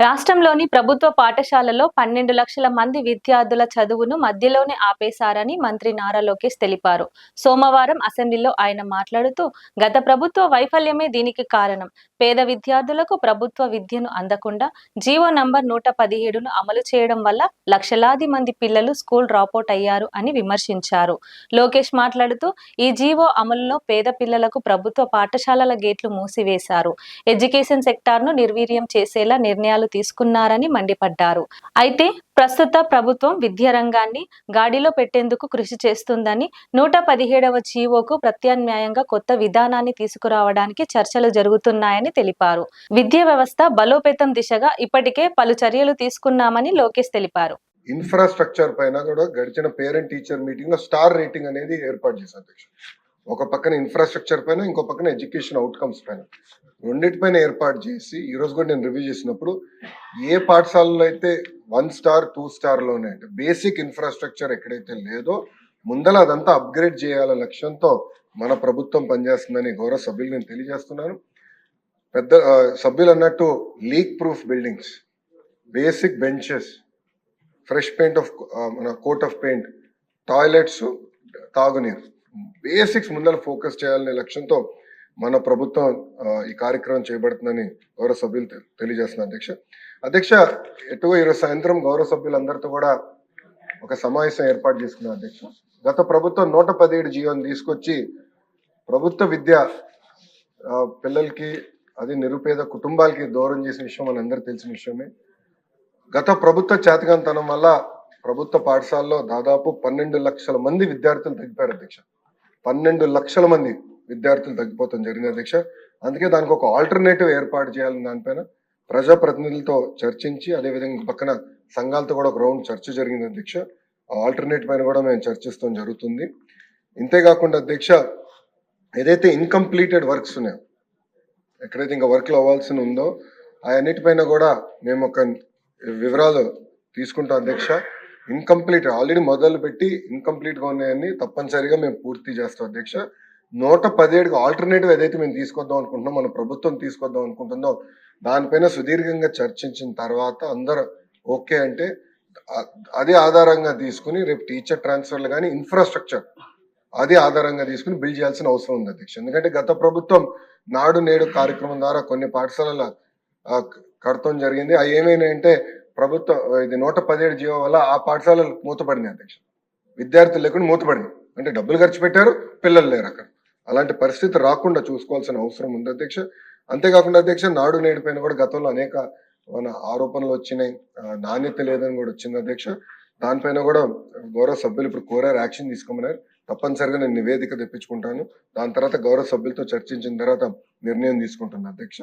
రాష్ట్రంలోని ప్రభుత్వ పాఠశాలలో పన్నెండు లక్షల మంది విద్యార్థుల చదువును మధ్యలోనే ఆపేశారని మంత్రి నారా లోకేష్ తెలిపారు. సోమవారం అసెంబ్లీలో ఆయన మాట్లాడుతూ గత ప్రభుత్వ వైఫల్యమే దీనికి కారణం. పేద విద్యార్థులకు ప్రభుత్వ విద్యను అందకుండా జీవో నంబర్ నూట పదిహేడును అమలు చేయడం వల్ల లక్షలాది మంది పిల్లలు స్కూల్ డ్రాపౌట్ అయ్యారు అని విమర్శించారు. లోకేష్ మాట్లాడుతూ ఈ జీవో అమలులో పేద పిల్లలకు ప్రభుత్వ పాఠశాలల గేట్లు మూసివేశారు. ఎడ్యుకేషన్ సెక్టార్ను నిర్వీర్యం చేసేలా నిర్ణయాలు తీసుకున్నారని మండిపడ్డారు. అయితే ప్రస్తుత ప్రభుత్వం విద్యా రంగాన్ని గాడిలో పెట్టేందుకు కృషి చేస్తుందని నూట పదిహేడవ జీవోకు ప్రత్యామ్నాయంగా కొత్త విధానాన్ని తీసుకురావడానికి చర్చలు జరుగుతున్నాయని తెలిపారు. విద్యా వ్యవస్థ బలోపేతం దిశగా ఇప్పటికే పలు చర్యలు తీసుకున్నామని లోకేష్ తెలిపారు. ఇన్ఫ్రాస్ట్రక్చర్ పైన కూడా గడిచిన పేరెంట్ టీచర్ మీటింగ్లో స్టార్ రేటింగ్ అనేది ఏర్పాటు చేశారు ఒక పక్కన ఇన్ఫ్రాస్ట్రక్చర్ పైన ఇంకో పక్కన ఎడ్యుకేషన్ అవుట్కమ్స్ పైన. రెండింటిపైన ఏర్పాటు చేసి ఈరోజు కూడా నేను రివ్యూ చేసినప్పుడు ఏ పాఠశాలలో అయితే వన్ స్టార్ టూ స్టార్లోనే అంటే బేసిక్ ఇన్ఫ్రాస్ట్రక్చర్ ఎక్కడైతే లేదో ముందల అదంతా అప్గ్రేడ్ చేయాల లక్ష్యంతో మన ప్రభుత్వం పనిచేస్తుందని గౌరవ సభ్యులు నేను తెలియజేస్తున్నాను. పెద్ద సభ్యులు అన్నట్టు leak proof buildings basic benches fresh paint of మన కోట్ ఆఫ్ పెయింట్ టాయిలెట్స్ తాగునీరు. బేసిక్స్ ముందర ఫోకస్ చేయాలనే లక్ష్యంతో మన ప్రభుత్వం ఈ కార్యక్రమం చేపడుతుందని గౌరవ సభ్యులు తె- తెలియజేస్తున్నారు అధ్యక్ష. అధ్యక్ష ఎటువ ఈరోజు సాయంత్రం గౌరవ సభ్యులందరితో కూడా ఒక సమావేశం ఏర్పాటు చేసుకున్నారు అధ్యక్ష. గత ప్రభుత్వం నూట పదిహేడు జీవోని తీసుకొచ్చి ప్రభుత్వ విద్య పిల్లలకి అది నిరుపేద కుటుంబాలకి దూరం చేసిన విషయం మనందరూ తెలిసిన విషయమే. గత ప్రభుత్వ చేతకంతనం వల్ల ప్రభుత్వ పాఠశాలలో దాదాపు పన్నెండు లక్షల మంది విద్యార్థులు తగ్గిపోయారు అధ్యక్ష. పన్నెండు లక్షల మంది విద్యార్థులు తగ్గిపోతాం జరిగింది అధ్యక్ష అందుకే దానికి ఒక ఆల్టర్నేటివ్ ఏర్పాటు చేయాలని దానిపైన ప్రజాప్రతినిధులతో చర్చించి అదేవిధంగా పక్కన సంఘాలతో కూడా ఒక రౌండ్ చర్చ జరిగింది అధ్యక్ష ఆ ఆల్టర్నేట్ పైన కూడా మేము చర్చిస్తాం జరుగుతుంది. ఇంతేకాకుండా అధ్యక్ష ఏదైతే ఇన్కంప్లీటెడ్ వర్క్స్ ఉన్నాయో ఎక్కడైతే ఇంకా వర్క్లు అవ్వాల్సి ఉందో అన్నిటిపైన కూడా మేము ఒక వివరాలు తీసుకుంటాం అధ్యక్ష ఇన్కంప్లీట్ ఆల్రెడీ మొదలు పెట్టి ఇన్కంప్లీట్గా ఉన్నాయని తప్పనిసరిగా మేము పూర్తి చేస్తాం అధ్యక్ష. నూట పదిహేడుకి ఆల్టర్నేటివ్ ఏదైతే మేము తీసుకొద్దాం అనుకుంటున్నాం మన ప్రభుత్వం తీసుకొద్దాం అనుకుంటుందో దానిపైన సుదీర్ఘంగా చర్చించిన తర్వాత అందరూ ఓకే అంటే అదే ఆధారంగా తీసుకుని రేపు టీచర్ ట్రాన్స్ఫర్లు కానీ ఇన్ఫ్రాస్ట్రక్చర్ అదే ఆధారంగా తీసుకుని బిల్డ్ చేయాల్సిన అవసరం ఉంది అధ్యక్ష. ఎందుకంటే గత ప్రభుత్వం నాడు నేడు కార్యక్రమం ద్వారా కొన్ని పాఠశాలల కడతం జరిగింది. అవి ఏమైనాయంటే ప్రభుత్వ ఇది నూట పదిహేడు జీవో వల్ల ఆ పాఠశాలలు మూతపడింది అధ్యక్ష. విద్యార్థులు లేకుండా మూతపడింది అంటే డబ్బులు ఖర్చు పెట్టారు పిల్లలు లేరు అక్కడ. అలాంటి పరిస్థితి రాకుండా చూసుకోవాల్సిన అవసరం ఉంది అధ్యక్ష. అంతేకాకుండా అధ్యక్ష నాడు నేడు పైన కూడా గతంలో అనేక మన ఆరోపణలు వచ్చినాయి. నాణ్యత లేదని కూడా వచ్చింది అధ్యక్ష. దానిపైన కూడా గౌరవ సభ్యులు ఇప్పుడు కోరారు యాక్షన్ తీసుకోమన్నారు. తప్పనిసరిగా నేను నివేదిక తెప్పించుకుంటాను. దాని తర్వాత గౌరవ సభ్యులతో చర్చించిన తర్వాత నిర్ణయం తీసుకుంటున్నాను అధ్యక్ష.